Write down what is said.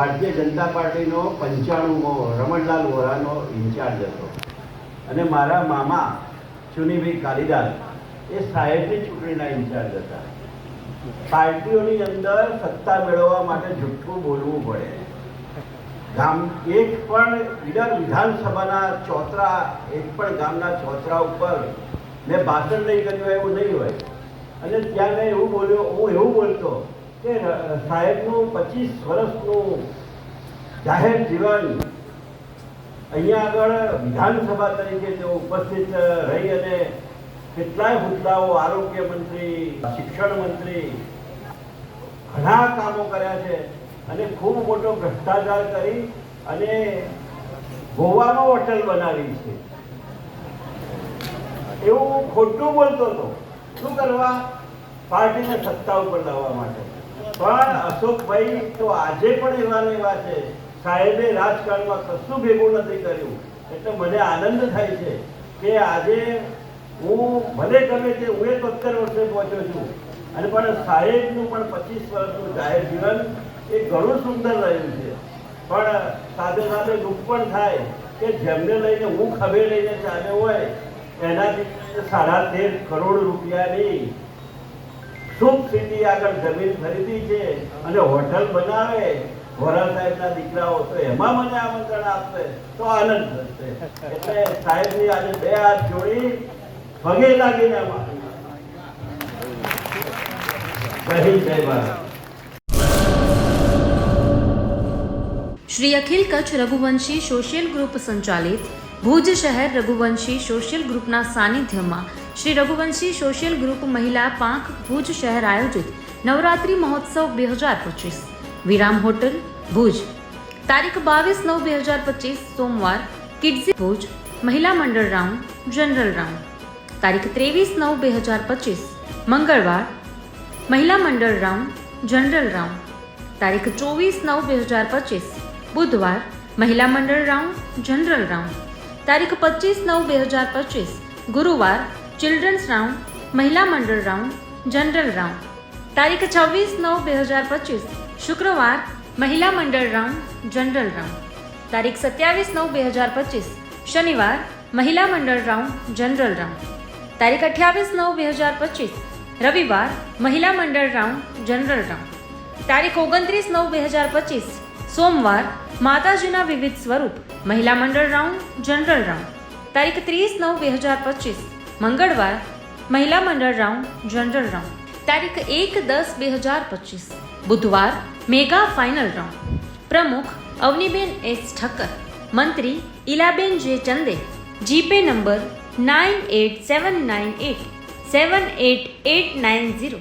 ભારતીય જનતા પાર્ટીનો પંચાણુંમો રમણલાલ વોરાનો ઇન્ચાર્જ હતો. અને મારા મામા ચુનીભાઈ કાલિદાસ એ સાહેબની ચૂંટણીના ઇન્ચાર્જ હતા. પાર્ટીઓની અંદર સત્તા મેળવવા માટે જુઠ્ઠું બોલવું પડે. ગામ એક પણ વિધાન વિધાનસભાના ચોતરા એક પણ ગામના ચોતરા ઉપર મેં ભાષણ નહીં કર્યું એવું નહીં હોય. અને ત્યાં મેં એવું બોલ્યો, હું એવું બોલતો કે સાહેબનું પચીસ વર્ષનું જાહેર જીવન અહીંયા આગળ વિધાનસભા તરીકે તેઓ ઉપસ્થિત રહી અને કેટલાય મુદ્દાઓ આરોગ્ય મંત્રી, શિક્ષણ મંત્રી ઘણા કામો કર્યા છે અને ખૂબ મોટો ભ્રષ્ટાચાર કરી અને ગોવાનો હોટલ બનાવી છે. એવું ખોટું બોલતો હતો. શું કરવા? પાર્ટીને સત્તા ઉપર લાવવા માટે. પણ અશોકભાઈ તો આજે પણ એવા એવા છે. સાહેબે રાજકારણમાં કશું ભેગું નથી કર્યું. એટલે મને આનંદ થાય છે કે આજે હું, ભલે ગમે તે હું એક સત્તર વર્ષે પહોંચ્યો છું, અને પણ સાહેબનું પણ પચીસ વર્ષનું જાહેર જીવન એ ઘણું સુંદર રહ્યું છે. પણ સાથે સાથે દુઃખ પણ થાય કે જેમને લઈને હું ખભે લઈને ચાલ્યો હોય, એનાથી સાડા તેર કરોડ રૂપિયાની શુભ સિટી આગળ જમીન ખરીદી છે અને હોટલ બનાવે? વોરા સાહેબના દીકરાઓ તો એમાં મને આમંત્રણ આપશે, તો આનંદ થશે. એટલે સાહેબની આજે બે હાથ જોડી પગે લાગીને શ્રી અખિલ કચ્છ રઘુવંશી સોશિયલ ગ્રુપ સંચાલિત ભુજ શહેર રઘુવંશી સોશિયલ ગ્રુપના સાનિધ્યમાં શ્રી રઘુવંશી સોશિયલ ગ્રુપ મહિલા પાંખ ભુજ શહેર આયોજિત નવરાત્રિ મહોત્સવ બે હજાર પચીસ. વિરામ હોટલ, ભુજ. તારીખ બાવીસ નવ બે હજાર પચીસ, સોમવાર કિડઝી ભુજ, મહિલા મંડળ રાઉન્ડ જનરલ રાઉન્ડ. તારીખ ત્રેવીસ નવ બે હજાર પચીસ, મંગળવાર, મહિલા મંડળ રાઉન્ડ જનરલ રાઉન્ડ. તારીખ ચોવીસ નવ બે હજાર પચીસ, બુધવાર, મહિલા મંડળ રાઉન્ડ જનરલ રાઉન્ડ. તારીખ પચીસ નવ બે હજાર પચીસ, ગુરુવાર ચિલ્ડ્રન્સ રાઉન્ડ મહિલા મંડળ રાઉન્ડ જનરલ રાઉન્ડ તારીખ છવ્વીસ નવ બે હજાર પચીસ, શુક્રવાર મહિલા મંડળ રાઉન્ડ જનરલ રાઉન્ડ તારીખ સત્યાવીસ નવ બે હજાર પચીસ, શનિવાર મહિલા મંડળ રાઉન્ડ જનરલ રાઉન્ડ તારીખ અઠ્યાવીસ નવ બે હજાર પચીસ, રવિવાર મહિલા મંડળ રાઉન્ડ જનરલ રાઉન્ડ તારીખ ઓગણત્રીસ નવ બે હજાર પચીસ, સોમવાર, માતાજીના વિવિધ સ્વરૂપ મહિલા મંડળ રાઉન્ડ જનરલ રાઉન્ડ તારીખ ત્રીસ નવ બે હજાર પચીસ મંગળવાર, મહિલા મંડળ રાઉન્ડ, જનરલ રાઉન્ડ. તારીખ એક દસ બે હજાર પચીસ. બુધવાર, મેગા ફાઇનલ રાઉન્ડ. પ્રમુખ, અવનીબેન એસ ઠક્કર. મંત્રી Ilaben J Chande. GPay number nine eight seven nine eight, seven eight eight nine zero.